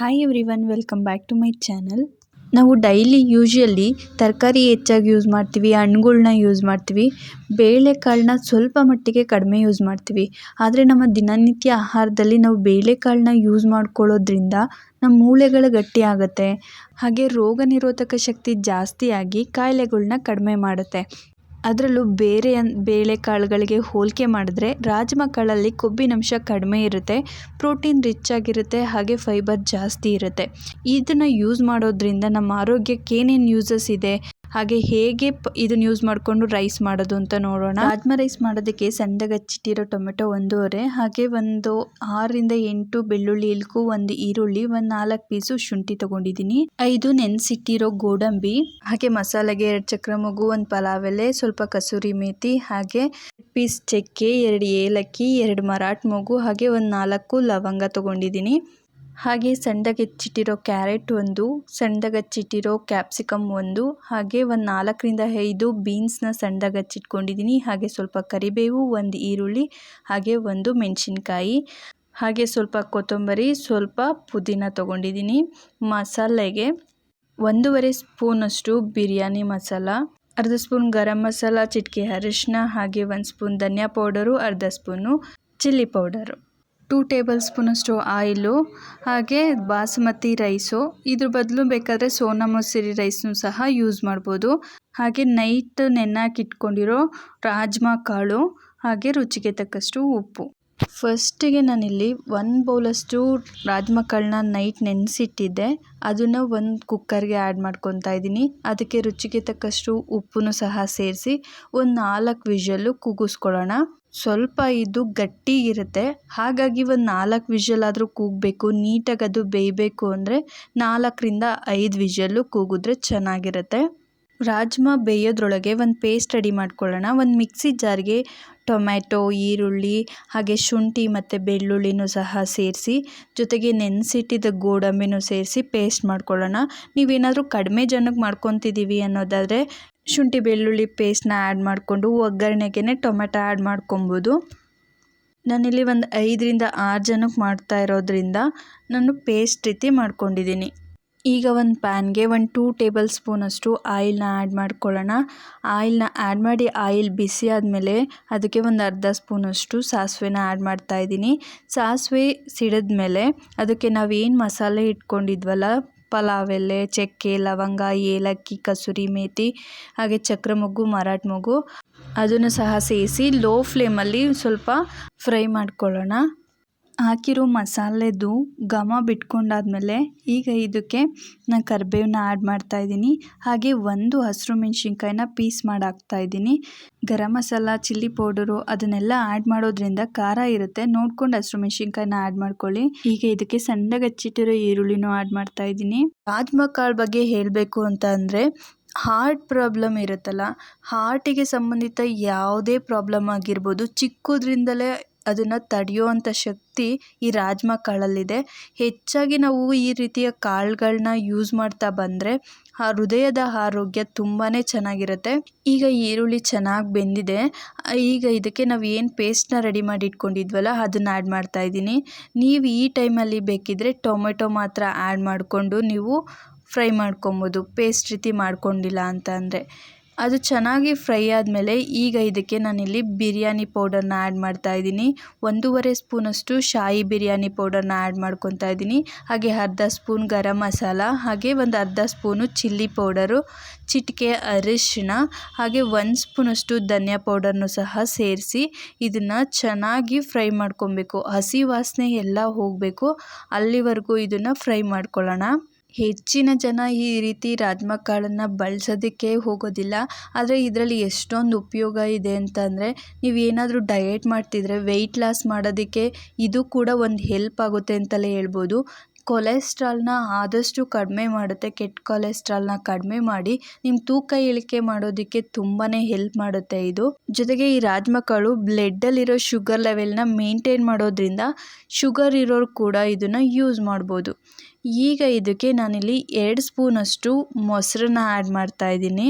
Hi every welcome back to my channel ನಾವು daily usually ತರಕಾರಿ ಹೆಚ್ಚಾಗಿ ಯೂಸ್ ಮಾಡ್ತೀವಿ ಹಣ್ಣುಗಳನ್ನ ಯೂಸ್ ಮಾಡ್ತೀವಿ. ಬೇಳೆಕಾಳನ್ನ ಸ್ವಲ್ಪ ಮಟ್ಟಿಗೆ ಕಡಿಮೆ ಯೂಸ್ ಮಾಡ್ತೀವಿ. ಆದರೆ ನಮ್ಮ ದಿನನಿತ್ಯ ಆಹಾರದಲ್ಲಿ ನಾವು ಬೇಳೆಕಾಳನ್ನ ಯೂಸ್ ಮಾಡ್ಕೊಳ್ಳೋದ್ರಿಂದ ನಮ್ಮ ಮೂಳೆಗಳು ಗಟ್ಟಿ ಆಗುತ್ತೆ. ಹಾಗೆ ರೋಗ ನಿರೋಧಕ ಶಕ್ತಿ ಜಾಸ್ತಿಯಾಗಿ ಕಾಯಿಲೆಗಳ್ನ ಕಡಿಮೆ ಮಾಡುತ್ತೆ. ಅದರಲ್ಲೂ ಬೇರೆ ಬೇಳೆಕಾಳುಗಳಿಗೆ ಹೋಲಿಕೆ ಮಾಡಿದ್ರೆ ರಾಜ್ಮಾ ಕಾಳಲ್ಲಿ ಕೊಬ್ಬಿನಂಶ ಕಡಿಮೆ ಇರುತ್ತೆ, ಪ್ರೋಟೀನ್ ರಿಚ್ ಆಗಿರುತ್ತೆ, ಹಾಗೆ ಫೈಬರ್ ಜಾಸ್ತಿ ಇರುತ್ತೆ. ಇದನ್ನು ಯೂಸ್ ಮಾಡೋದ್ರಿಂದ ನಮ್ಮ ಆರೋಗ್ಯಕ್ಕೆ ಏನೇನು ಯೂಸಸ್ ಇದೆ? ಹಾಗೆ ಹೇಗೆ ಇದನ್ನ ಯೂಸ್ ಮಾಡಿಕೊಂಡು ರೈಸ್ ಮಾಡೋದು ಅಂತ ನೋಡೋಣ. ರಾಜ್ಮಾ ರೈಸ್ ಮಾಡೋದಕ್ಕೆ ಸಣ್ಣದಾಗಿ ಹಚ್ಚಿಟ್ಟಿರೋ ಟೊಮೆಟೊ ಒಂದೂವರೆ ಹಾಗೆ ಒಂದು ಆರರಿಂದ ಎಂಟು ಬೆಳ್ಳುಳ್ಳಿ, ಇಲ್ಕು ಒಂದು ಈರುಳ್ಳಿ, ಒಂದು ನಾಲ್ಕು ಪೀಸು ಶುಂಠಿ ತಗೊಂಡಿದ್ದೀನಿ. ಐದು ನೆನೆಸಿಟ್ಟಿರೋ ಗೋಡಂಬಿ, ಹಾಗೆ ಮಸಾಲೆಗೆ ಎರಡು ಚಕ್ರ ಮಗು, ಒಂದು ಪಲಾವ್ ಎಲೆ, ಸ್ವಲ್ಪ ಕಸೂರಿ ಮೇಥಿ ಹಾಗೆ ಪೀಸ್ ಚಕ್ಕೆ, ಎರಡು ಏಲಕ್ಕಿ, ಎರಡು ಮರಾಠ ಮೊಗು, ಹಾಗೆ ಒಂದು ನಾಲ್ಕು ಲವಂಗ ತೊಗೊಂಡಿದ್ದೀನಿ. ಹಾಗೆ ಸಣ್ಣದಾಗಿ ಹೆಚ್ಚಿಟ್ಟಿರೋ ಕ್ಯಾರೆಟ್ ಒಂದು ಸಣ್ಣದಾಗಿ ಹಚ್ಚಿಟ್ಟಿರೋ ಕ್ಯಾಪ್ಸಿಕಮ್ ಒಂದು, ಹಾಗೆ ಒಂದು ನಾಲ್ಕರಿಂದ ಐದು ಬೀನ್ಸ್ನ ಸಣ್ಣದಾಗಿ ಹೆಚ್ಚಿಟ್ಕೊಂಡಿದ್ದೀನಿ ಹಾಗೆ ಸ್ವಲ್ಪ ಕರಿಬೇವು, ಒಂದು ಈರುಳ್ಳಿ, ಹಾಗೆ ಒಂದು ಮೆಣಸಿನ್ಕಾಯಿ, ಹಾಗೆ ಸ್ವಲ್ಪ ಕೊತ್ತಂಬರಿ, ಸ್ವಲ್ಪ ಪುದೀನ ತೊಗೊಂಡಿದ್ದೀನಿ ಮಸಾಲೆಗೆ ಒಂದೂವರೆ ಸ್ಪೂನಷ್ಟು ಬಿರಿಯಾನಿ ಮಸಾಲ, ಅರ್ಧ ಸ್ಪೂನ್ ಗರಂ ಮಸಾಲ, ಚಿಟಿಕೆ ಅರಿಶಿನ ಹಾಗೆ ಒಂದು ಸ್ಪೂನ್ ಧನಿಯಾ ಪೌಡರು, ಅರ್ಧ spoon chilli powder. Two table ಸ್ಪೂನಷ್ಟು ಆಯಿಲು, ಹಾಗೆ ಬಾಸುಮತಿ ರೈಸು. ಇದ್ರ ಬದಲು ಬೇಕಾದರೆ ಸೋನಾ ಮಸೂರಿ ರೈಸ್ನೂ ಸಹ ಯೂಸ್ ಮಾಡ್ಬೋದು. ಹಾಗೆ ನೈಟ್ ನೆನೆಹಾಕಿಟ್ಕೊಂಡಿರೋ ರಾಜ್ಮಾ ಕಾಳು, ಹಾಗೆ ರುಚಿಗೆ ತಕ್ಕಷ್ಟು ಉಪ್ಪು. ಫಸ್ಟಿಗೆ ನಾನಿಲ್ಲಿ ಒಂದು ಬೌಲಷ್ಟು ರಾಜ್ಮಾ ಕಾಳನ್ನ ನೈಟ್ ನೆನೆಸಿಟ್ಟಿದ್ದೆ. ಅದನ್ನು ಒಂದು ಕುಕ್ಕರ್ಗೆ ಆ್ಯಡ್ ಮಾಡ್ಕೊತಾ ಇದ್ದೀನಿ. ಅದಕ್ಕೆ ರುಚಿಗೆ ತಕ್ಕಷ್ಟು ಉಪ್ಪನ್ನು ಸಹ ಸೇರಿಸಿ ಒಂದು ನಾಲ್ಕು ವಿಷಲ್ಲು ಕೂಗಿಸ್ಕೊಳ್ಳೋಣ ಸ್ವಲ್ಪ ಇದು ಗಟ್ಟಿ ಇರುತ್ತೆ. ಹಾಗಾಗಿ ಒಂದು ನಾಲ್ಕು ವಿಷಲ್ ಆದರೂ ಕೂಗಬೇಕು. ನೀಟಾಗಿ ಅದು ಬೇಯಬೇಕು ಅಂದರೆ ನಾಲ್ಕರಿಂದ ಐದು ವಿಷಲ್ಲು ಕೂಗಿದ್ರೆ ಚೆನ್ನಾಗಿರುತ್ತೆ. ರಾಜ್ಮಾ ಬೇಯೋದ್ರೊಳಗೆ ಒಂದು ಪೇಸ್ಟ್ ರೆಡಿ ಮಾಡ್ಕೊಳ್ಳೋಣ. ಒಂದು ಮಿಕ್ಸಿ ಜಾರ್ಗೆ ಟೊಮ್ಯಾಟೊ, ಈರುಳ್ಳಿ, ಹಾಗೆ ಶುಂಠಿ ಮತ್ತು ಬೆಳ್ಳುಳ್ಳಿನೂ ಸಹ ಸೇರಿಸಿ, ಜೊತೆಗೆ ನೆನೆಸಿಟ್ಟಿದ್ದ ಗೋಡಂಬಿನೂ ಸೇರಿಸಿ ಪೇಸ್ಟ್ ಮಾಡ್ಕೊಳ್ಳೋಣ. ನೀವೇನಾದರೂ ಕಡಿಮೆ ಜನಕ್ಕೆ ಮಾಡ್ಕೊತಿದ್ದೀವಿ ಅನ್ನೋದಾದರೆ ಶುಂಠಿ ಬೆಳ್ಳುಳ್ಳಿ ಪೇಸ್ಟ್ನ ಆ್ಯಡ್ ಮಾಡಿಕೊಂಡು ಒಗ್ಗರಣೆಗೆ ಟೊಮೆಟೊ ಆ್ಯಡ್ ಮಾಡ್ಕೊಬೋದು. ನಾನಿಲ್ಲಿ ಒಂದು ಐದರಿಂದ ಆರು ಜನಕ್ಕೆ ಮಾಡ್ತಾ ಇರೋದ್ರಿಂದ ನಾನು ಪೇಸ್ಟ್ ರೀತಿ ಮಾಡ್ಕೊಂಡಿದ್ದೀನಿ. ಈಗ ಒಂದು ಪ್ಯಾನ್ಗೆ ಒಂದು ಟೂ ಟೇಬಲ್ ಸ್ಪೂನಷ್ಟು ಆಯಿಲ್ನ ಆ್ಯಡ್ ಮಾಡ್ಕೊಳ್ಳೋಣ. ಆಯಿಲ್ನ ಆ್ಯಡ್ ಮಾಡಿ ಆಯಿಲ್ ಬಿಸಿ ಆದಮೇಲೆ ಅದಕ್ಕೆ ಒಂದು ಅರ್ಧ ಸ್ಪೂನಷ್ಟು ಸಾಸಿವೆನ ಆ್ಯಡ್ ಮಾಡ್ತಾಯಿದ್ದೀನಿ ಸಾಸಿವೆ ಸಿಡಿದ್ಮೇಲೆ ಅದಕ್ಕೆ ನಾವೇನು ಮಸಾಲೆ ಇಟ್ಕೊಂಡಿದ್ವಲ್ಲ ಪಲಾವ್ ಎಲೆ ಚಕ್ಕೆ, ಲವಂಗ, ಏಲಕ್ಕಿ, ಕಸೂರಿ ಮೇತಿ, ಹಾಗೆ ಚಕ್ರ ಮೊಗ್ಗು, ಮರಾಠ ಮೊಗ್ಗು. ಅದನ್ನು ಸಹ ಸೇರಿಸಿ ಲೋ ಫ್ಲೇಮಲ್ಲಿ ಸ್ವಲ್ಪ ಫ್ರೈ ಮಾಡ್ಕೊಳ್ಳೋಣ. ಹಾಕಿರೋ ಮಸಾಲೆದು ಘಮ ಬಿಟ್ಕೊಂಡಾದ್ಮೇಲೆ ಈಗ ಇದಕ್ಕೆ ನಾನು ಕರಿಬೇವನ್ನ ಆ್ಯಡ್ ಮಾಡ್ತಾಯಿದ್ದೀನಿ ಹಾಗೆ ಒಂದು ಹಸಿರು ಮೆಣಸಿನ್ಕಾಯಿನ ಪೀಸ್ ಮಾಡಿ ಹಾಕ್ತಾಯಿದ್ದೀನಿ ಗರಂ ಮಸಾಲ, ಚಿಲ್ಲಿ ಪೌಡರು ಅದನ್ನೆಲ್ಲ ಆ್ಯಡ್ ಮಾಡೋದ್ರಿಂದ ಖಾರ ಇರುತ್ತೆ. ನೋಡ್ಕೊಂಡು ಹಸಿರು ಮೆಣಸಿನ್ಕಾಯಿನ ಆ್ಯಡ್ ಮಾಡ್ಕೊಳ್ಳಿ. ಈಗ ಇದಕ್ಕೆ ಸಣ್ಣಗೆ ಹಚ್ಚಿಟ್ಟಿರೋ ಈರುಳ್ಳಿನೂ ಆ್ಯಡ್ ಮಾಡ್ತಾಯಿದ್ದೀನಿ ರಾಜ್ಮಾ ಕಾಳು ಬಗ್ಗೆ ಹೇಳಬೇಕು ಅಂತ ಅಂದರೆ ಹಾರ್ಟ್ ಪ್ರಾಬ್ಲಮ್ ಇರುತ್ತಲ್ಲ, ಹಾರ್ಟಿಗೆ ಸಂಬಂಧಿತ ಯಾವುದೇ ಪ್ರಾಬ್ಲಮ್ ಆಗಿರ್ಬೋದು, ಚಿಕ್ಕದ್ರಿಂದಲೇ ಅದನ್ನು ತಡೆಯುವಂಥ ಶಕ್ತಿ ಈ ರಾಜ್ಮಾ ಕಾಳಲ್ಲಿದೆ. ಹೆಚ್ಚಾಗಿ ನಾವು ಈ ರೀತಿಯ ಕಾಳುಗಳನ್ನ ಯೂಸ್ ಮಾಡ್ತಾ ಬಂದರೆ ಆ ಹೃದಯದ ಆರೋಗ್ಯ ತುಂಬಾ ಚೆನ್ನಾಗಿರುತ್ತೆ. ಈಗ ಈರುಳ್ಳಿ ಚೆನ್ನಾಗಿ ಬೆಂದಿದೆ. ಈಗ ಇದಕ್ಕೆ ನಾವು ಏನು ಪೇಸ್ಟ್ನ ರೆಡಿ ಮಾಡಿ ಇಟ್ಕೊಂಡಿದ್ವಲ್ಲ, ಅದನ್ನು ಆ್ಯಡ್ ಮಾಡ್ತಾ ಇದ್ದೀನಿ. ನೀವು ಈ ಟೈಮಲ್ಲಿ ಬೇಕಿದ್ದರೆ ಟೊಮೆಟೊ ಮಾತ್ರ ಆ್ಯಡ್ ಮಾಡಿಕೊಂಡು ನೀವು ಫ್ರೈ ಮಾಡ್ಕೊಬೋದು. ಪೇಸ್ಟ್ ರೀತಿ ಮಾಡ್ಕೊಂಡಿಲ್ಲ ಅಂತ ಅಂದರೆ. ಅದು ಚೆನ್ನಾಗಿ ಫ್ರೈ ಆದಮೇಲೆ ಈಗ ಇದಕ್ಕೆ ನಾನಿಲ್ಲಿ ಬಿರಿಯಾನಿ ಪೌಡರ್ನ ಆ್ಯಡ್ ಮಾಡ್ತಾ ಇದ್ದೀನಿ. ಒಂದೂವರೆ ಸ್ಪೂನಷ್ಟು ಶಾಯಿ ಬಿರಿಯಾನಿ ಪೌಡರ್ನ ಆ್ಯಡ್ ಮಾಡ್ಕೊತಾ ಇದ್ದೀನಿ. ಹಾಗೆ ಅರ್ಧ ಸ್ಪೂನ್ ಗರಂ ಮಸಾಲ, ಹಾಗೆ ಒಂದು ಅರ್ಧ ಸ್ಪೂನು ಚಿಲ್ಲಿ ಪೌಡರು, ಚಿಟಿಕೆ ಅರಿಶಿಣ, ಹಾಗೆ ಒಂದು ಸ್ಪೂನಷ್ಟು ಧನಿಯಾ ಪೌಡರ್ನು ಸಹ ಸೇರಿಸಿ ಇದನ್ನು ಚೆನ್ನಾಗಿ ಫ್ರೈ ಮಾಡ್ಕೊಬೇಕು. ಹಸಿ ವಾಸನೆ ಎಲ್ಲ ಹೋಗಬೇಕು. ಅಲ್ಲಿವರೆಗೂ ಇದನ್ನು ಫ್ರೈ ಮಾಡ್ಕೊಳ್ಳೋಣ. ಹೆಚ್ಚಿನ ಜನ ಈ ರೀತಿ ರಾಜ್ಮಾ ಕಾಳನ್ನು ಬಳಸೋದಕ್ಕೆ ಹೋಗೋದಿಲ್ಲ. ಆದರೆ ಇದರಲ್ಲಿ ಎಷ್ಟೊಂದು ಉಪಯೋಗ ಇದೆ ಅಂತಂದರೆ, ನೀವು ಏನಾದರೂ ಡಯೆಟ್ ಮಾಡ್ತಿದ್ರೆ ವೆಯ್ಟ್ ಲಾಸ್ ಮಾಡೋದಕ್ಕೆ ಇದು ಕೂಡ ಒಂದು ಹೆಲ್ಪ್ ಆಗುತ್ತೆ ಅಂತಲೇ ಹೇಳ್ಬೋದು. ಕೊಲೆಸ್ಟ್ರಾಲ್ನ ಆದಷ್ಟು ಕಡಿಮೆ ಮಾಡುತ್ತೆ. ಕೆಟ್ಟ ಕೊಲೆಸ್ಟ್ರಾಲ್ನ ಕಡಿಮೆ ಮಾಡಿ ನಿಮ್ಮ ತೂಕ ಇಳಿಕೆ ಮಾಡೋದಕ್ಕೆ ತುಂಬಾ ಹೆಲ್ಪ್ ಮಾಡುತ್ತೆ ಇದು. ಜೊತೆಗೆ ಈ ರಾಜ್ಮಕಾಳು ಬ್ಲಡ್ಡಲ್ಲಿರೋ ಶುಗರ್ ಲೆವೆಲ್ನ ಮೇಂಟೈನ್ ಮಾಡೋದ್ರಿಂದ ಶುಗರ್ ಇರೋರು ಕೂಡ ಇದನ್ನು ಯೂಸ್ ಮಾಡ್ಬೋದು. ಈಗ ಇದಕ್ಕೆ ನಾನಿಲ್ಲಿ ಎರಡು ಸ್ಪೂನಷ್ಟು ಮೊಸರನ್ನ ಆ್ಯಡ್ ಮಾಡ್ತಾಯಿದ್ದೀನಿ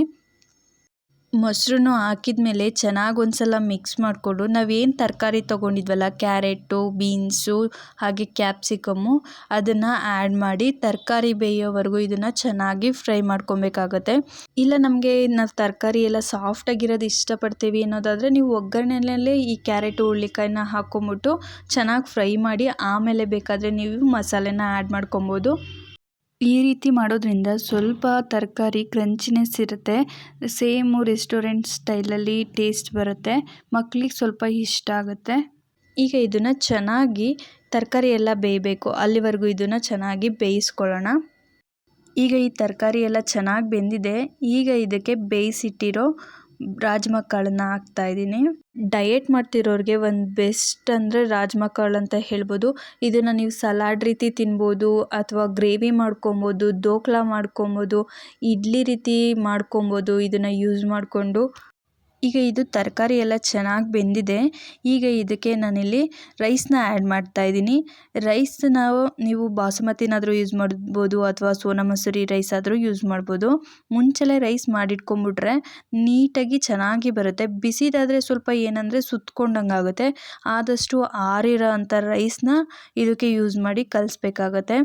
ಮೊಸರನ್ನು ಹಾಕಿದ್ಮೇಲೆ ಚೆನ್ನಾಗಿ ಒಂದು ಸಲ ಮಿಕ್ಸ್ ಮಾಡಿಕೊಂಡು ನಾವೇನು ತರಕಾರಿ ತೊಗೊಂಡಿದ್ವಲ್ಲ, ಕ್ಯಾರೆಟು, ಬೀನ್ಸು, ಹಾಗೆ ಕ್ಯಾಪ್ಸಿಕಮ್ಮು, ಅದನ್ನು ಆ್ಯಡ್ ಮಾಡಿ ತರಕಾರಿ ಬೇಯೋವರೆಗೂ ಇದನ್ನು ಚೆನ್ನಾಗಿ ಫ್ರೈ ಮಾಡ್ಕೊಬೇಕಾಗತ್ತೆ. ಇಲ್ಲ ನಮಗೆ ನಾವು ತರಕಾರಿ ಎಲ್ಲ ಸಾಫ್ಟಾಗಿರೋದು ಇಷ್ಟಪಡ್ತೀವಿ ಅನ್ನೋದಾದರೆ ನೀವು ಒಗ್ಗರಣೆಯಲ್ಲೇ ಈ ಕ್ಯಾರೆಟು ಹುಳ್ಳಿಕಾಯಿನ ಹಾಕ್ಕೊಂಬಿಟ್ಟು ಚೆನ್ನಾಗಿ ಫ್ರೈ ಮಾಡಿ ಆಮೇಲೆ ಬೇಕಾದರೆ ನೀವು ಮಸಾಲೆನ ಆ್ಯಡ್ ಮಾಡ್ಕೊಬೋದು. ಈ ರೀತಿ ಮಾಡೋದ್ರಿಂದ ಸ್ವಲ್ಪ ತರಕಾರಿ ಕ್ರಂಚಿನೆಸ್ ಇರುತ್ತೆ ಸೇಮು ರೆಸ್ಟೋರೆಂಟ್ ಸ್ಟೈಲಲ್ಲಿ ಟೇಸ್ಟ್ ಬರುತ್ತೆ. ಮಕ್ಕಳಿಗೆ ಸ್ವಲ್ಪ ಇಷ್ಟ ಆಗುತ್ತೆ. ಈಗ ಇದನ್ನು ಚೆನ್ನಾಗಿ ತರಕಾರಿ ಎಲ್ಲ ಬೇಯಬೇಕು. ಅಲ್ಲಿವರೆಗೂ ಇದನ್ನು ಚೆನ್ನಾಗಿ ಬೇಯಿಸ್ಕೊಳ್ಳೋಣ. ಈಗ ಈ ತರಕಾರಿ ಎಲ್ಲ ಚೆನ್ನಾಗಿ ಬೆಂದಿದೆ. ಈಗ ಇದಕ್ಕೆ ಬೇಯಿಸಿಟ್ಟಿರೋ ರಾಜ್ಮಾ ಕಾಳನ್ನು ಹಾಕ್ತಾ ಇದ್ದೀನಿ. ಡಯೆಟ್ ಮಾಡ್ತಿರೋರಿಗೆ ಒಂದು ಬೆಸ್ಟ್ ಅಂದರೆ ರಾಜ್ಮಾ ಕಾಳು ಅಂತ ಹೇಳ್ಬೋದು. ಇದನ್ನು ನೀವು ಸಲಾಡ್ ರೀತಿ ತಿನ್ಬೋದು ಅಥವಾ ಗ್ರೇವಿ ಮಾಡ್ಕೊಬೋದು ದೋಕ್ಲಾ ಮಾಡ್ಕೊಬೋದು, ಇಡ್ಲಿ ರೀತಿ ಮಾಡ್ಕೊಬೋದು, ಇದನ್ನು ಯೂಸ್ ಮಾಡಿಕೊಂಡು ಈಗ ಇದು ತರಕಾರಿ ಎಲ್ಲ ಚೆನ್ನಾಗಿ ಬೆಂದಿದೆ. ಈಗ ಇದಕ್ಕೆ ನಾನಿಲ್ಲಿ ರೈಸ್ನ ಆ್ಯಡ್ ಮಾಡ್ತಾ ಇದ್ದೀನಿ. ರೈಸ್ ನಾವು, ನೀವು ಬಾಸುಮತಿನಾದರೂ ಯೂಸ್ ಮಾಡ್ಬೋದು ಅಥವಾ ಸೋನಾ ಮಸೂರಿ ರೈಸ್ ಆದರೂ ಯೂಸ್ ಮಾಡ್ಬೋದು. ಮುಂಚೆಲೆ ರೈಸ್ ಮಾಡಿಟ್ಕೊಂಡ್ಬಿಟ್ರೆ ನೀಟಾಗಿ ಚೆನ್ನಾಗಿ ಬರುತ್ತೆ. ಬಿಸಿದಾದರೆ ಸ್ವಲ್ಪ ಏನಂದರೆ ಸುತ್ಕೊಂಡಂಗೆ ಆಗುತ್ತೆ. ಆದಷ್ಟು ಆರಿರೋ ಅಂಥ ರೈಸ್ನ ಇದಕ್ಕೆ ಯೂಸ್ ಮಾಡಿ ಕಲಿಸ್ಬೇಕಾಗತ್ತೆ.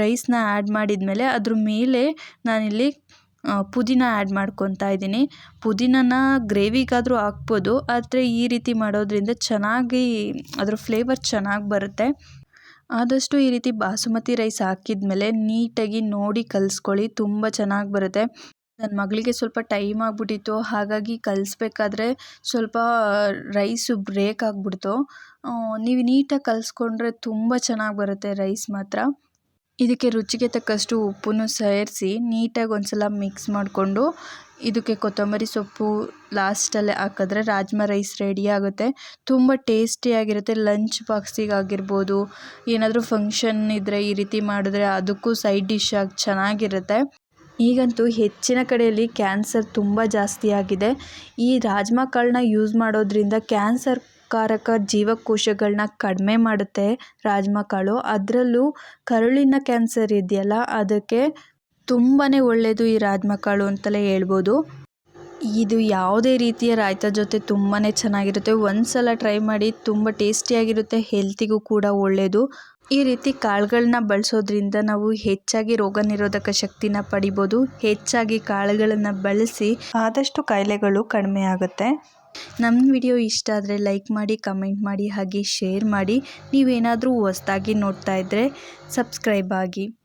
ರೈಸ್ನ ಆ್ಯಡ್ ಮಾಡಿದ್ಮೇಲೆ ಅದ್ರ ಮೇಲೆ ನಾನಿಲ್ಲಿ ಪುದೀನ ಆ್ಯಡ್ ಮಾಡ್ಕೊತಾ ಇದ್ದೀನಿ. ಪುದೀನನ ಗ್ರೇವಿಗಾದರೂ ಹಾಕ್ಬೋದು, ಆದರೆ ಈ ರೀತಿ ಮಾಡೋದ್ರಿಂದ ಚೆನ್ನಾಗಿ ಅದರ ಫ್ಲೇವರ್ ಚೆನ್ನಾಗಿ ಬರುತ್ತೆ. ಆದಷ್ಟು ಈ ರೀತಿ ಬಾಸುಮತಿ ರೈಸ್ ಹಾಕಿದ್ಮೇಲೆ ನೀಟಾಗಿ ನೋಡಿ ಕಲಿಸ್ಕೊಳ್ಳಿ, ತುಂಬ ಚೆನ್ನಾಗಿ ಬರುತ್ತೆ. ನನ್ನ ಮಗಳಿಗೆ ಸ್ವಲ್ಪ ಟೈಮ್ ಆಗಿಬಿಟ್ಟಿತ್ತು, ಹಾಗಾಗಿ ಕಲಿಸ್ಬೇಕಾದ್ರೆ ಸ್ವಲ್ಪ ರೈಸು ಬ್ರೇಕ್ ಆಗಿಬಿಡ್ತು. ನೀವು ನೀಟಾಗಿ ಕಲಿಸ್ಕೊಂಡ್ರೆ ತುಂಬ ಚೆನ್ನಾಗಿ ಬರುತ್ತೆ ರೈಸ್ ಮಾತ್ರ. ಇದಕ್ಕೆ ರುಚಿಗೆ ತಕ್ಕಷ್ಟು ಉಪ್ಪನ್ನು ಸೇರಿಸಿ ನೀಟಾಗಿ ಒಂದ್ಸಲ ಮಿಕ್ಸ್ ಮಾಡಿಕೊಂಡು ಇದಕ್ಕೆ ಕೊತ್ತಂಬರಿ ಸೊಪ್ಪು ಲಾಸ್ಟಲ್ಲಿ ಹಾಕಿದ್ರೆ ರಾಜ್ಮಾ ರೈಸ್ ರೆಡಿ ಆಗುತ್ತೆ. ತುಂಬ ಟೇಸ್ಟಿಯಾಗಿರುತ್ತೆ ಲಂಚ್ ಬಾಕ್ಸಿಗಾಗಿರ್ಬೋದು ಏನಾದರೂ ಫಂಕ್ಷನ್ ಇದ್ದರೆ ಈ ರೀತಿ ಮಾಡಿದ್ರೆ ಅದಕ್ಕೂ ಸೈಡ್ ಡಿಶ್ ಆಗಿ ಚೆನ್ನಾಗಿರುತ್ತೆ. ಈಗಂತೂ ಹೆಚ್ಚಿನ ಕಡೆಯಲ್ಲಿ ಕ್ಯಾನ್ಸರ್ ತುಂಬ ಜಾಸ್ತಿ ಆಗಿದೆ. ಈ ರಾಜ್ಮಾ ಕಾಳನ್ನ ಯೂಸ್ ಮಾಡೋದ್ರಿಂದ ಕ್ಯಾನ್ಸರ್ ಕಾರಕ ಜೀವಕೋಶಗಳನ್ನ ಕಡಿಮೆ ಮಾಡುತ್ತೆ ರಾಜ್ಮಾ ಕಾಳು ಅದರಲ್ಲೂ ಕರುಳಿನ ಕ್ಯಾನ್ಸರ್ ಇದೆಯಲ್ಲ, ಅದಕ್ಕೆ ತುಂಬಾ ಒಳ್ಳೆಯದು ಈ ರಾಜ್ಮಾ ಕಾಳು ಅಂತಲೇ ಹೇಳ್ಬೋದು. ಇದು ಯಾವುದೇ ರೀತಿಯ ರಾಯ್ತ ಜೊತೆ ತುಂಬಾ ಚೆನ್ನಾಗಿರುತ್ತೆ. ಒಂದು ಸಲ ಟ್ರೈ ಮಾಡಿ ತುಂಬ ಟೇಸ್ಟಿಯಾಗಿರುತ್ತೆ, ಹೆಲ್ತಿಗೂ ಕೂಡ ಒಳ್ಳೆಯದು ಈ ರೀತಿ ಕಾಳುಗಳನ್ನ ಬಳಸೋದ್ರಿಂದ ನಾವು ಹೆಚ್ಚಾಗಿ ರೋಗ ನಿರೋಧಕ ಶಕ್ತಿನ ಪಡಿಬೋದು. ಹೆಚ್ಚಾಗಿ ಕಾಳುಗಳನ್ನು ಬಳಸಿ ಆದಷ್ಟು ಕಾಯಿಲೆಗಳು ಕಡಿಮೆ ಆಗುತ್ತೆ. ನಮ್ಮ ವಿಡಿಯೋ ಇಷ್ಟ ಆದರೆ ಲೈಕ್ ಮಾಡಿ, ಕಮೆಂಟ್ ಮಾಡಿ, ಹಾಗೆ ಶೇರ್ ಮಾಡಿ. ನೀವೇನಾದರೂ ಹೊಸ್ದಾಗಿ ನೋಡ್ತಾ ಇದ್ದರೆ ಸಬ್ಸ್ಕ್ರೈಬ್ ಆಗಿ.